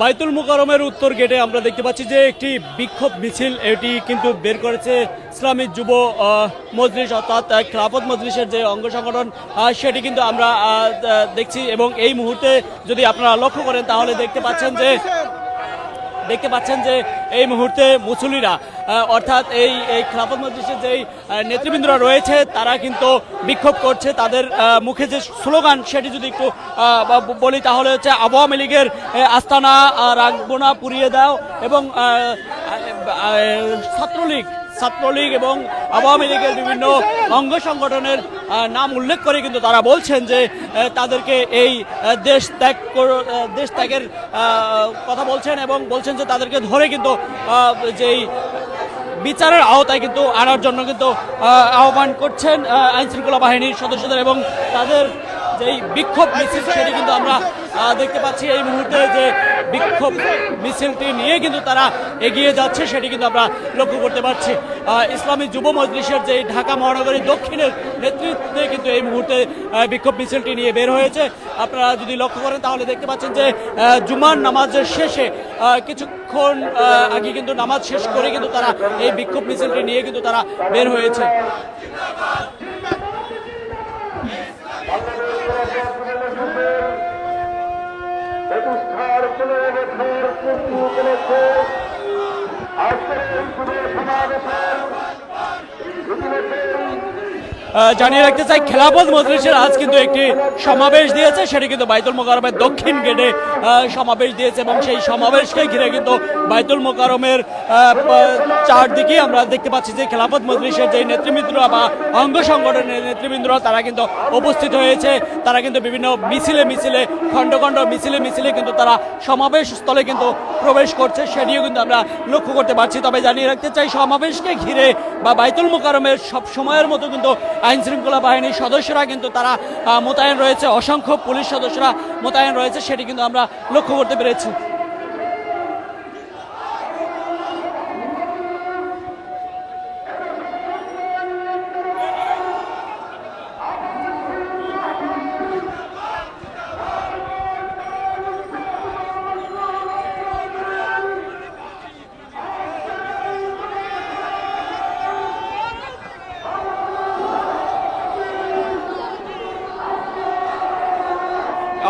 বাইতুল মুকারমের উত্তর গেটে আমরা দেখতে পাচ্ছি যে একটি বিক্ষোভ মিছিল, এটি কিন্তু বের করেছে ইসলামিক যুব মজলিস, অর্থাৎ খেলাফত মজলিসের যে অঙ্গ সংগঠন সেটি কিন্তু আমরা দেখছি এবং এই মুহূর্তে যদি আপনারা লক্ষ্য করেন, তাহলে দেখতে পাচ্ছেন যে দেখতে পাচ্ছেন যে এই মুহূর্তে মুসলিরা অর্থাৎ এই এই খেলাফত মজলিসের যেই নেতৃবৃন্দরা রয়েছে, তারা কিন্তু বিক্ষোভ করছে। তাদের মুখে যে স্লোগান সেটি যদি একটু বলি তাহলে হচ্ছে আওয়ামী লীগের আস্তানা রাখব না, পুড়িয়ে দাও এবং ছাত্রলীগ ছাত্রলীগ এবং আওয়ামী লীগের বিভিন্ন অঙ্গ সংগঠনের নাম উল্লেখ করে কিন্তু তারা বলছেন যে তাদেরকে এই দেশ ত্যাগ দেশ ত্যাগের কথা বলছেন এবং বলছেন যে তাদেরকে ধরে কিন্তু যেই বিচারের আওতায় কিন্তু আনার জন্য কিন্তু আহ্বান করছেন আইন শৃঙ্খলা বাহিনীর সদস্যদের এবং তাদের যেই বিক্ষোভ মিছিল সেটি কিন্তু আমরা দেখতে পাচ্ছি এই মুহূর্তে যে বিক্ষোভ মিছিলটি নিয়ে কিন্তু তারা এগিয়ে যাচ্ছে, সেটি কিন্তু আমরা লক্ষ্য করতে পারছি। ইসলামী যুব মজলিসের যে ঢাকা মহানগরী দক্ষিণের নেতৃত্বে কিন্তু এই মুহূর্তে বিক্ষোভ মিছিলটি নিয়ে বের হয়েছে। আপনারা যদি লক্ষ্য করেন, তাহলে দেখতে পাচ্ছেন যে জুমার নামাজের শেষে কিছুক্ষণ আগে কিন্তু নামাজ শেষ করে কিন্তু তারা এই বিক্ষোভ মিছিলটি নিয়ে কিন্তু তারা বের হয়েছে। আহ, জানিয়ে রাখতে চাই খেলাফত মজলিসের আজ কিন্তু একটি সমাবেশ দিয়েছে সেটি কিন্তু বাইতুল মোকারমের দক্ষিণ গেটে সমাবেশ দিয়েছে এবং সেই সমাবেশকে ঘিরে কিন্তু বাইতুল মোকারমের চারদিকে আমরা দেখতে পাচ্ছি যে খেলাফত মজলিসের যে নেতৃবৃন্দরা বা অঙ্গ সংগঠনের নেতৃবৃন্দরা, তারা কিন্তু উপস্থিত হয়েছে। তারা কিন্তু বিভিন্ন মিছিলে মিছিলে, খণ্ড খণ্ড মিছিলে মিছিলে কিন্তু তারা সমাবেশ স্থলে কিন্তু প্রবেশ করছে। সেটিও কিন্তু আমরা লক্ষ্য করতে পারছি। তবে জানিয়ে রাখতে চাই, সমাবেশকে ঘিরে বা বাইতুল মোকারমের সব সময়ের মতো কিন্তু আইন শৃঙ্খলা বাহিনীর সদস্যরা কিন্তু তারা মোতায়েন রয়েছে। অসংখ্য পুলিশ সদস্যরা মোতায়েন রয়েছে। সেটি কিন্তু আমরা লক্ষ্য করতে পেরেছি।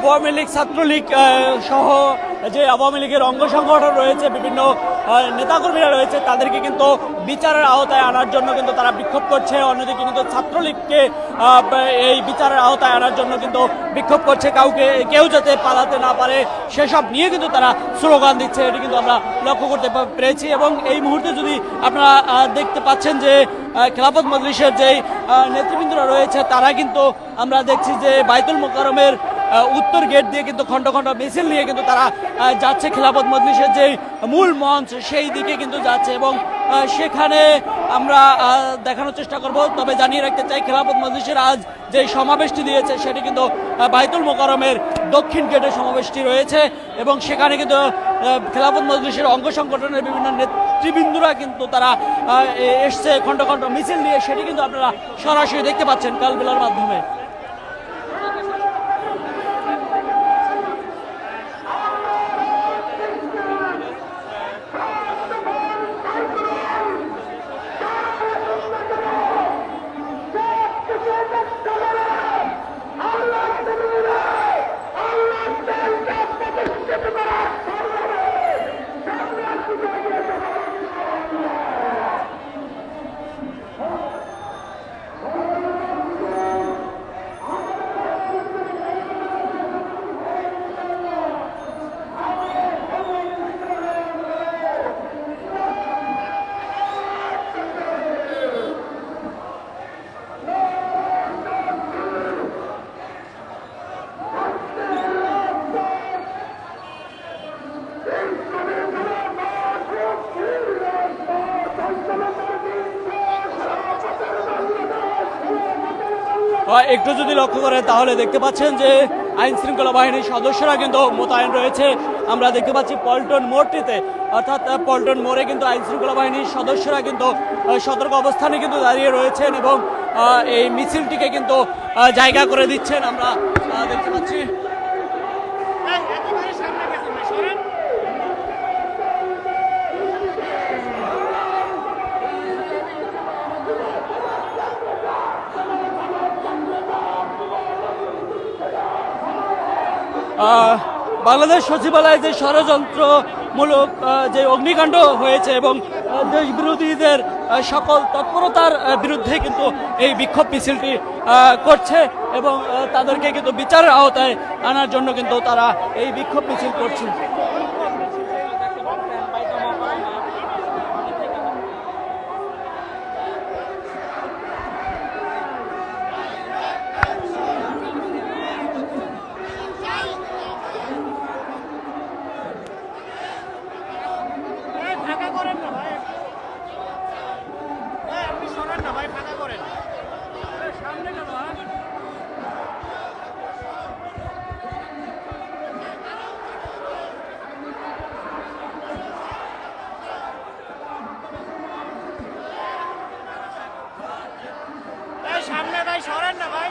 আওয়ামী লীগ, ছাত্রলীগ সহ যে আওয়ামী লীগের অঙ্গ সংগঠন রয়েছে, বিভিন্ন নেতাকর্মীরা রয়েছে, তাদেরকে কিন্তু বিচারের আওতায় আনার জন্য কিন্তু তারা বিক্ষোভ করছে। অন্যদিকে কিন্তু ছাত্রলীগকে এই বিচারের আওতায় আনার জন্য কিন্তু বিক্ষোভ করছে। কাউকে, কেউ যাতে পালাতে না পারে, সেসব নিয়ে কিন্তু তারা স্লোগান দিচ্ছে। এটি কিন্তু আমরা লক্ষ্য করতে পেরেছি এবং এই মুহূর্তে যদি আপনারা দেখতে পাচ্ছেন যে খেলাফত মজলিসের যে নেতৃবৃন্দরা রয়েছে, তারা কিন্তু আমরা দেখছি যে বাইতুল মোকারমের উত্তর গেট দিয়ে কিন্তু খণ্ড খণ্ড মিছিল নিয়ে কিন্তু তারা যাচ্ছে খেলাফত মজলিসের যে মূল মঞ্চ, সেই দিকে কিন্তু যাচ্ছে এবং সেখানে আমরা দেখানোর চেষ্টা করব। তবে জানিয়ে রাখতে চাই খেলাফত মজলিসের আজ যে সমাবেশটি দিয়েছে, সেটি কিন্তু বাইতুল মোকারমের দক্ষিণ গেটে সমাবেশটি রয়েছে এবং সেখানে কিন্তু খেলাফত মজলিসের অঙ্গ সংগঠনের বিভিন্ন নেতৃবৃন্দরা কিন্তু তারা এসছে, খণ্ড খণ্ড মিছিল নিয়ে, সেটি কিন্তু আপনারা সরাসরি দেখতে পাচ্ছেন কালবেলার মাধ্যমে। একটু যদি লক্ষ্য করেন, তাহলে দেখতে পাচ্ছেন যে আইন শৃঙ্খলা বাহিনীর সদস্যরা কিন্তু মোতায়েন রয়েছে। আমরা দেখতে পাচ্ছি পল্টন মোড়টিতে। অর্থাৎ পল্টন মোড়ে কিন্তু আইন শৃঙ্খলা বাহিনীর সদস্যরা কিন্তু সতর্ক অবস্থানে কিন্তু দাঁড়িয়ে রয়েছেন এবং এই মিছিলটিকে কিন্তু জায়গা করে দিচ্ছেন। আমরা দেখতে পাচ্ছি বাংলাদেশ সচিবালয়ে যে ষড়যন্ত্রমূলক যে অগ্নিকাণ্ড হয়েছে এবং দেশ বিরোধীদের সকল তৎপরতার বিরুদ্ধে কিন্তু এই বিক্ষোভ মিছিলটি করছে এবং তাদেরকে কিন্তু বিচারের আওতায় আনার জন্য কিন্তু তারা এই বিক্ষোভ মিছিল করছে এই ফাঁকা করেন না ভাই এই আপনি সরান না ভাই ফাঁকা করেন সামনে কেন এই সামনে ভাই সরেন না ভাই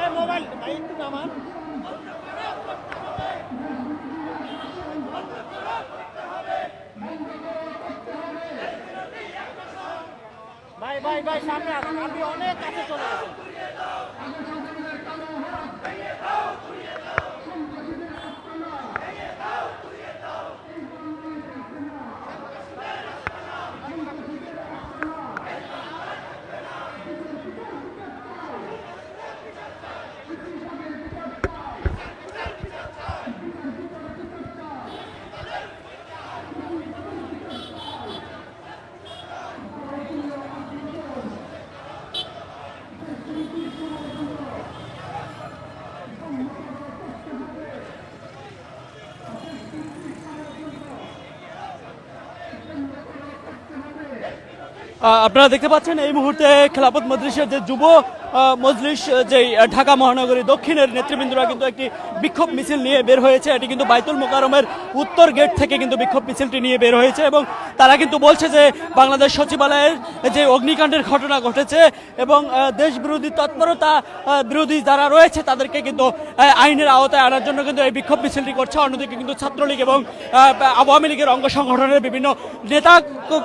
এই মোবাইল ভাই একটু নামান ভাই ভাই সামনে আপনি অনেক কাছে চলে গেছেন আপনারা দেখতে পাচ্ছেন এই মুহূর্তে খেলাপথ মজলিসের যে যুব মজলিস যে ঢাকা মহানগরী দক্ষিণের নেতৃবৃন্দরা কিন্তু একটি বিক্ষোভ মিছিল নিয়ে বের হয়েছে। এটি কিন্তু বাইতুল মোকারমের উত্তর গেট থেকে কিন্তু বিক্ষোভ মিছিলটি নিয়ে বের হয়েছে এবং তারা কিন্তু বলছে যে বাংলাদেশ সচিবালয়ের যে অগ্নিকাণ্ডের ঘটনা ঘটেছে এবং দেশ বিরোধী তৎপরতা বিরোধী যারা রয়েছে তাদেরকে কিন্তু আইনের আওতায় আনার জন্য কিন্তু এই বিক্ষোভ মিছিলটি করছে। অন্যদিকে কিন্তু ছাত্রলীগ এবং আওয়ামী লীগের অঙ্গ সংগঠনের বিভিন্ন নেতা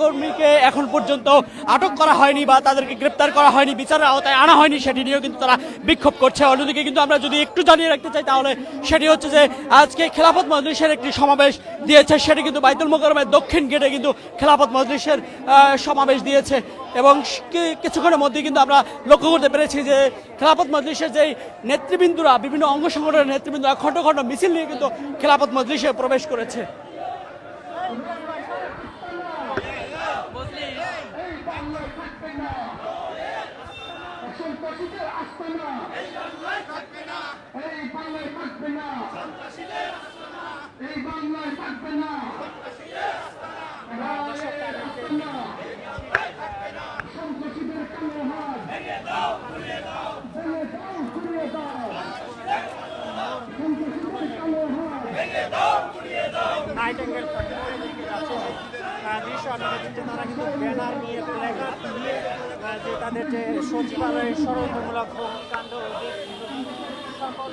কর্মীকে এখন পর্যন্ত আটক করা হয়নি বা তাদেরকে গ্রেপ্তার করা হয়নি, বিচারের আওতায় আনা হয়নি, সেটি নিয়েও কিন্তু তারা বিক্ষোভ করছে। অন্যদিকে কিন্তু আমরা যদি একটু জানিয়ে রাখতে চাই, তাহলে সেটি হচ্ছে যে আজকে খেলাফত মজলিসের একটি সমাবেশ দিয়েছে, সেটি কিন্তু বাইতুল মোকারমের দক্ষিণ গেটে কিন্তু খেলাফত মজলিসের সমাবেশ দিয়েছে। এবং কিছুক্ষণের মধ্যে কিন্তু আমরা লক্ষ্য করতে পেরেছি যে খেলাফত মজলিসের যেই নেতৃবৃন্দরা, বিভিন্ন অঙ্গ সংগঠনের নেতৃবৃন্দরা, খণ্ড খণ্ড মিছিল নিয়ে কিন্তু খেলাফত মজলিসে প্রবেশ করেছে। সন্ত্রাসীদের আস্তানা এই বাংলায় থাকবে না। এই বাংলায় থাকবে না। সন্ত্রাসীদের কালো হাত। ভেঙে দাও ঘুরিয়ে দাও। সন্ত্রাসীদের কালো হাত। নাইট অ্যাঙ্গেল দৃশ্য আপনারা দেখতে তারা কিন্তু ব্যানার নিয়ে আহ, তাদের যে সচিবালয়ের ষড়যন্ত্রমূলক কাণ্ড সকল